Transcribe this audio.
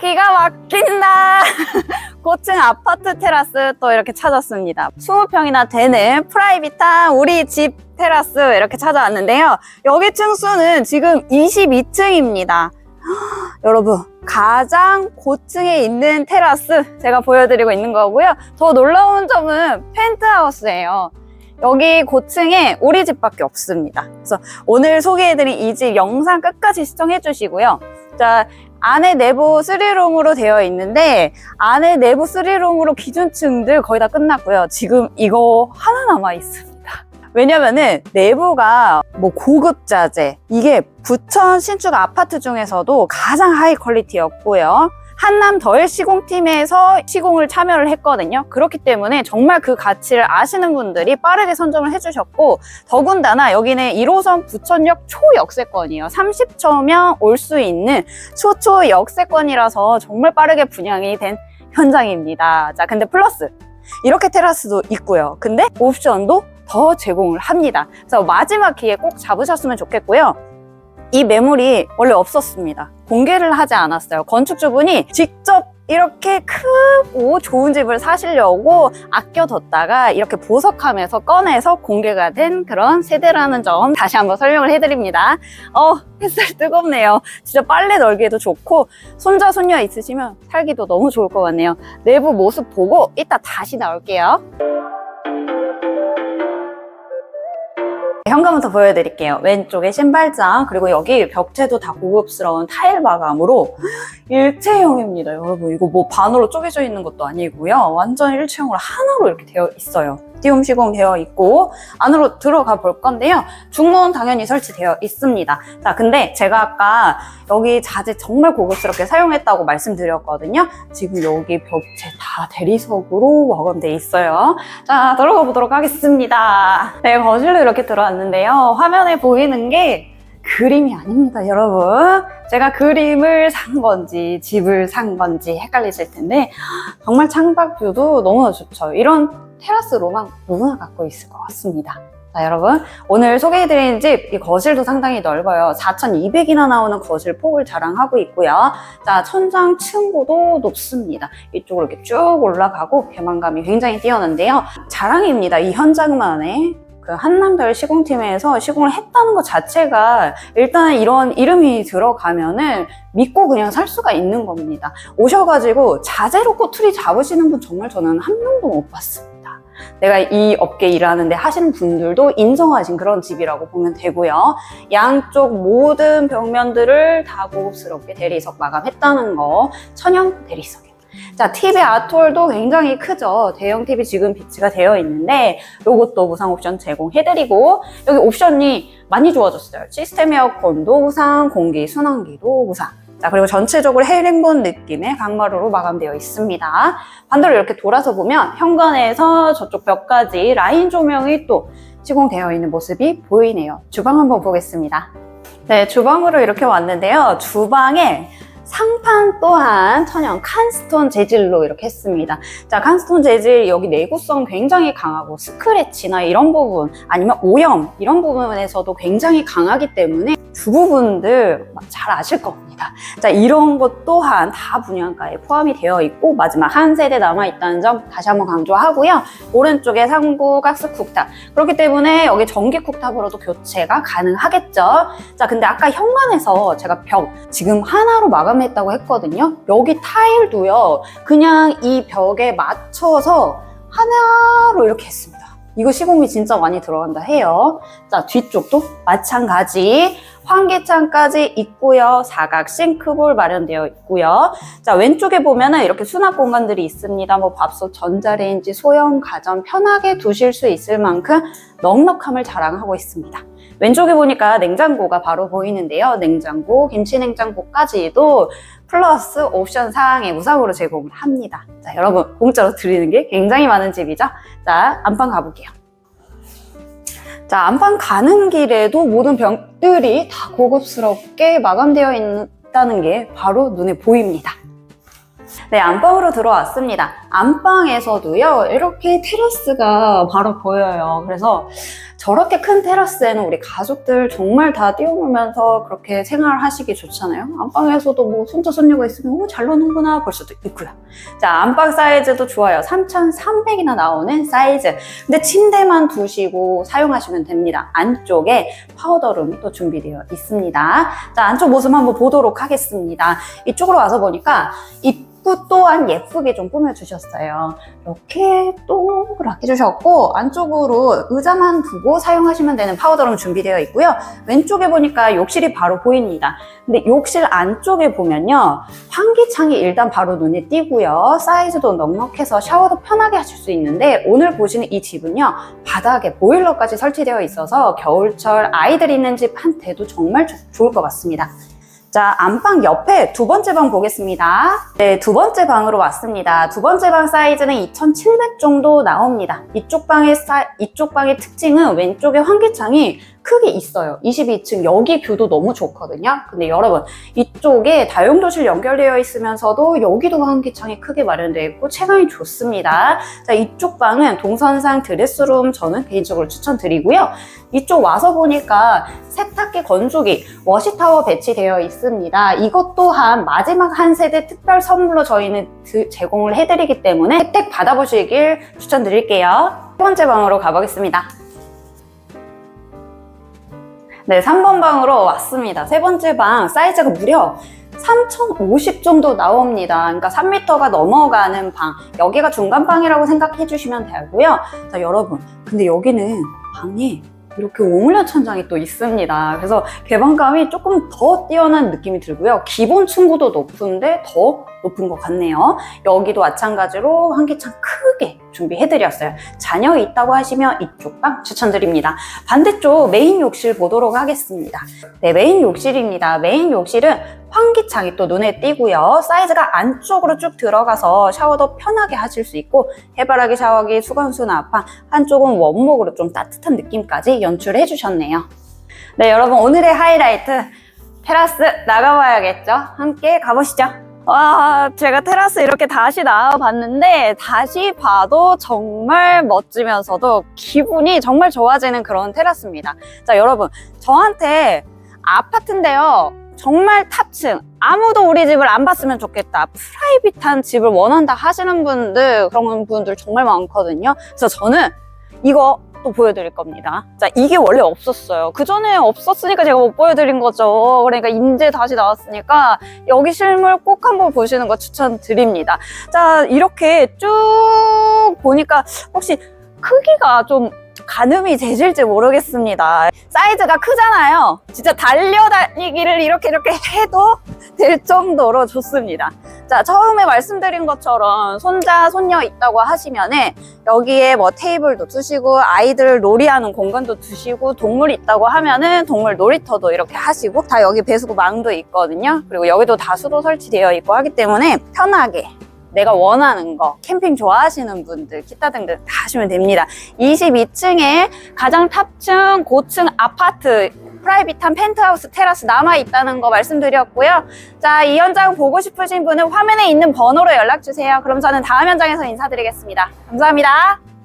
기가 막힌다. 고층 아파트 테라스 또 이렇게 찾았습니다. 20평이나 되는 프라이빗한 우리 집 테라스 이렇게 찾아왔는데요. 여기 층수는 지금 22층입니다. 여러분, 가장 고층에 있는 테라스 제가 보여드리고 있는 거고요. 더 놀라운 점은 펜트하우스예요. 여기 고층에 우리 집밖에 없습니다. 그래서 오늘 소개해드린 이 집 영상 끝까지 시청해 주시고요. 자, 안에 내부 3룸으로 되어 있는데 안에 내부 3룸으로 기준층들 거의 다 끝났고요. 지금 이거 하나 남아 있습니다. 왜냐면은 내부가 뭐 고급 자재 이게 부천 신축 아파트 중에서도 가장 하이 퀄리티였고요. 한남 더일 시공팀에서 시공을 참여를 했거든요. 그렇기 때문에 정말 그 가치를 아시는 분들이 빠르게 선점을 해주셨고 더군다나 여기는 1호선 부천역 초역세권이에요. 30초면 올 수 있는 초초 역세권이라서 정말 빠르게 분양이 된 현장입니다. 자, 근데 플러스 이렇게 테라스도 있고요. 근데 옵션도 더 제공을 합니다. 그래서 마지막 기회에 꼭 잡으셨으면 좋겠고요. 이 매물이 원래 없었습니다. 공개를 하지 않았어요. 건축주분이 직접 이렇게 크고 좋은 집을 사시려고 아껴뒀다가 이렇게 보석함에서 꺼내서 공개가 된 그런 세대라는 점 다시 한번 설명을 해드립니다. 어, 햇살 뜨겁네요. 진짜 빨래 널기에도 좋고 손자, 손녀 있으시면 살기도 너무 좋을 것 같네요. 내부 모습 보고 이따 다시 나올게요. 현관부터 보여드릴게요. 왼쪽에 신발장, 그리고 여기 벽체도 다 고급스러운 타일 마감으로 일체형입니다. 여러분, 이거 뭐 반으로 쪼개져 있는 것도 아니고요. 완전 일체형으로 하나로 이렇게 되어 있어요. 띄움 시공 되어 있고, 안으로 들어가 볼 건데요. 중문 당연히 설치되어 있습니다. 자, 근데 제가 아까 여기 자재 정말 고급스럽게 사용했다고 말씀드렸거든요. 지금 여기 벽체 다 대리석으로 마감돼 있어요. 자, 들어가 보도록 하겠습니다. 네, 거실로 이렇게 들어왔는데요. 화면에 보이는 게 그림이 아닙니다, 여러분. 제가 그림을 산 건지 집을 산 건지 헷갈리실 텐데 정말 창밖 뷰도 너무 좋죠. 이런 테라스로만 누구나 갖고 있을 것 같습니다. 자, 여러분. 오늘 소개해드린 집, 이 거실도 상당히 넓어요. 4,200이나 나오는 거실 폭을 자랑하고 있고요. 자, 천장 층고도 높습니다. 이쪽으로 이렇게 쭉 올라가고 개방감이 굉장히 뛰어난데요. 자랑입니다. 이 현장만의 그 한남별 시공팀에서 시공을 했다는 것 자체가 일단 이런 이름이 들어가면은 믿고 그냥 살 수가 있는 겁니다. 오셔가지고 자재로 꼬투리 잡으시는 분 정말 저는 한 명도 못 봤습니다. 내가 이 업계 일하는데 하시는 분들도 인정하신 그런 집이라고 보면 되고요. 양쪽 모든 벽면들을 다 고급스럽게 대리석 마감했다는 거 천연 대리석입니다. 자, TV 아톨도 굉장히 크죠. 대형 TV 지금 비치가 되어 있는데 이것도 무상 옵션 제공해드리고 여기 옵션이 많이 좋아졌어요. 시스템 에어컨도 무상, 공기 순환기도 무상. 자, 그리고 전체적으로 헬링본 느낌의 강마루로 마감되어 있습니다. 반대로 이렇게 돌아서 보면 현관에서 저쪽 벽까지 라인 조명이 또 시공되어 있는 모습이 보이네요. 주방 한번 보겠습니다. 네, 주방으로 이렇게 왔는데요. 주방에 상판 또한 천연 칸스톤 재질로 이렇게 했습니다. 자, 칸스톤 재질 여기 내구성 굉장히 강하고 스크래치나 이런 부분 아니면 오염 이런 부분에서도 굉장히 강하기 때문에 주부분들 잘 아실 겁니다. 자, 이런 것 또한 다 분양가에 포함이 되어 있고 마지막 한 세대 남아 있다는 점 다시 한번 강조하고요. 오른쪽에 상부 가스 쿡탑. 그렇기 때문에 여기 전기 쿡탑으로도 교체가 가능하겠죠. 자, 근데 아까 현관에서 제가 벽 지금 하나로 마감했다고 했거든요. 여기 타일도요. 그냥 이 벽에 맞춰서 하나로 이렇게 했습니다. 이거 시공이 진짜 많이 들어간다 해요. 자, 뒤쪽도 마찬가지. 환기창까지 있고요. 사각 싱크볼 마련되어 있고요. 자, 왼쪽에 보면은 이렇게 수납 공간들이 있습니다. 뭐 밥솥, 전자레인지, 소형 가전 편하게 두실 수 있을 만큼 넉넉함을 자랑하고 있습니다. 왼쪽에 보니까 냉장고가 바로 보이는데요. 냉장고, 김치냉장고까지도 플러스 옵션 사항에 무상으로 제공을 합니다. 자, 여러분, 공짜로 드리는 게 굉장히 많은 집이죠. 자, 안방 가볼게요. 자, 안방 가는 길에도 모든 벽들이 다 고급스럽게 마감되어 있다는 게 바로 눈에 보입니다. 네, 안방으로 들어왔습니다. 안방에서도요, 이렇게 테라스가 바로 보여요. 그래서 저렇게 큰 테라스에는 우리 가족들 정말 다 뛰어놀면서 그렇게 생활하시기 좋잖아요. 안방에서도 뭐 손자, 손녀가 있으면 오, 잘 노는구나 볼 수도 있고요. 자, 안방 사이즈도 좋아요. 3,300이나 나오는 사이즈. 근데 침대만 두시고 사용하시면 됩니다. 안쪽에 파우더룸이 또 준비되어 있습니다. 자, 안쪽 모습 한번 보도록 하겠습니다. 이쪽으로 와서 보니까 입구 또한 예쁘게 좀 꾸며주셨어요. 이렇게 동그랗게 해주셨고 안쪽으로 의자만 두고 사용하시면 되는 파우더룸 준비되어 있고요. 왼쪽에 보니까 욕실이 바로 보입니다. 근데 욕실 안쪽에 보면요. 환기창이 일단 바로 눈에 띄고요. 사이즈도 넉넉해서 샤워도 편하게 하실 수 있는데 오늘 보시는 이 집은요. 바닥에 보일러까지 설치되어 있어서 겨울철 아이들 있는 집 한테도 정말 좋- 좋을 것 같습니다. 자, 안방 옆에 두 번째 방 보겠습니다. 네, 두 번째 방으로 왔습니다. 두 번째 방 사이즈는 2,700 정도 나옵니다. 이쪽 방의 사, 이쪽 방의 특징은 왼쪽에 환기창이 크게 있어요. 22층 여기 뷰도 너무 좋거든요. 근데 여러분 이쪽에 다용도실 연결되어 있으면서도 여기도 환기창이 크게 마련되어 있고 체감이 좋습니다. 자, 이쪽 방은 동선상 드레스룸 저는 개인적으로 추천드리고요. 이쪽 와서 보니까 세탁기 건조기 워시타워 배치되어 있습니다. 이것 또한 마지막 한 세대 특별 선물로 저희는 드- 제공을 해드리기 때문에 혜택 받아보시길 추천드릴게요. 세 번째 방으로 가보겠습니다. 네, 3번 방으로 왔습니다. 세 번째 방 사이즈가 무려 3050 정도 나옵니다. 그러니까 3m가 넘어가는 방. 여기가 중간 방이라고 생각해 주시면 되고요. 자, 여러분. 근데 여기는 방이 이렇게 오물려 천장이 또 있습니다. 그래서 개방감이 조금 더 뛰어난 느낌이 들고요. 기본 층고도 높은데 더 높은 것 같네요. 여기도 마찬가지로 환기창 크게 준비해드렸어요. 자녀 있다고 하시면 이쪽 방 추천드립니다. 반대쪽 메인 욕실 보도록 하겠습니다. 네, 메인 욕실입니다. 메인 욕실은 환기창이 또 눈에 띄고요. 사이즈가 안쪽으로 쭉 들어가서 샤워도 편하게 하실 수 있고 해바라기 샤워기, 수건수 나판 한쪽은 원목으로 좀 따뜻한 느낌까지 연출해 주셨네요. 네, 여러분 오늘의 하이라이트 테라스 나가봐야겠죠? 함께 가보시죠. 와, 제가 테라스 이렇게 다시 나와봤는데 다시 봐도 정말 멋지면서도 기분이 정말 좋아지는 그런 테라스입니다. 자, 여러분 저한테 아파트인데요. 정말 탑층. 아무도 우리 집을 안 봤으면 좋겠다. 프라이빗한 집을 원한다 하시는 분들, 그런 분들 정말 많거든요. 그래서 저는 이거 또 보여드릴 겁니다. 자, 이게 원래 없었어요. 그 전에 없었으니까 제가 못 보여드린 거죠. 그러니까 이제 다시 나왔으니까 여기 실물 꼭 한번 보시는 거 추천드립니다. 자, 이렇게 쭉 보니까 혹시 크기가 좀 가늠이 되실지 모르겠습니다. 사이즈가 크잖아요. 진짜 달려다니기를 이렇게 이렇게 해도 될 정도로 좋습니다. 자, 처음에 말씀드린 것처럼 손자, 손녀 있다고 하시면은 여기에 뭐 테이블도 두시고 아이들 놀이하는 공간도 두시고 동물 있다고 하면은 동물 놀이터도 이렇게 하시고 다 여기 배수구 망도 있거든요. 그리고 여기도 다수도 설치되어 있고 하기 때문에 편하게 내가 원하는 거 캠핑 좋아하시는 분들 기타 등등 다 하시면 됩니다. 22층에 가장 탑층 고층 아파트 프라이빗한 펜트하우스 테라스 남아 있다는 거 말씀드렸고요. 자, 이 현장 보고 싶으신 분은 화면에 있는 번호로 연락 주세요. 그럼 저는 다음 현장에서 인사드리겠습니다. 감사합니다.